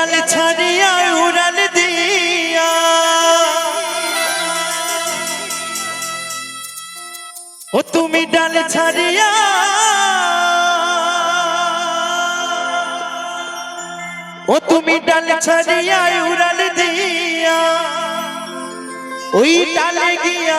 উড়াল ছাড়িয়া, উড়াল দিয়া। ও তুমি ডাল ছাড়িয়া। ও তুমি ডাল ছাড়িয়া, উড়াল দিয়া। ওই ডালে গিয়া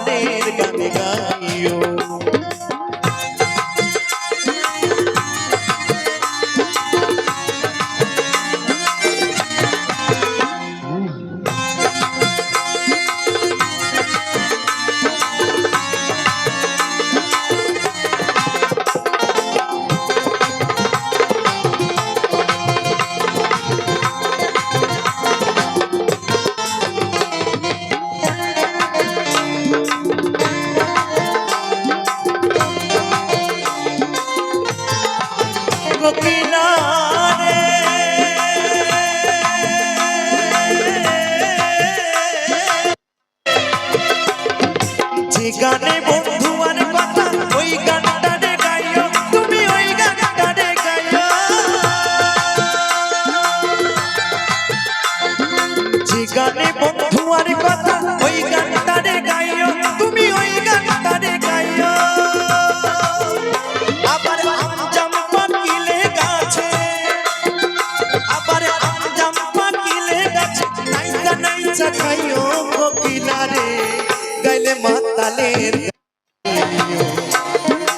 গাইলে মাতালের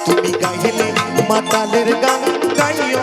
তুমি গাইলে মাতালের গান গাইও।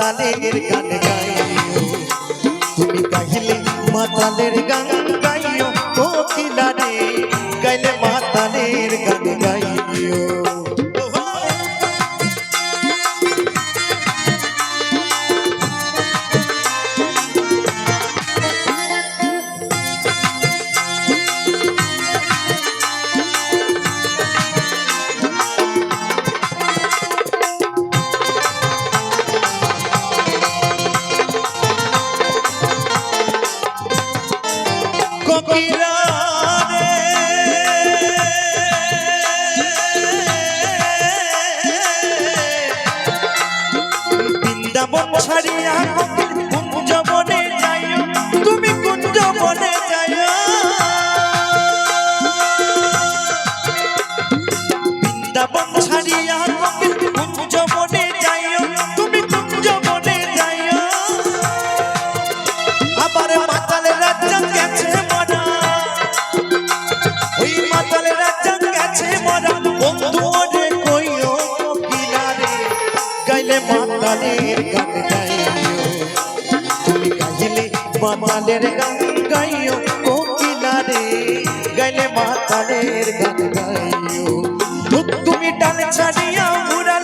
মাতালের গান গাইও। তুমি গাইলে মাতালের গান ফকিরা বৃন্দাবন ছাড়িয়া মাতালের গান গাইও কোকিলারে। গাইলে মাতালের গান গাইও। তুমি ডাল ছাড়িয়া মুরা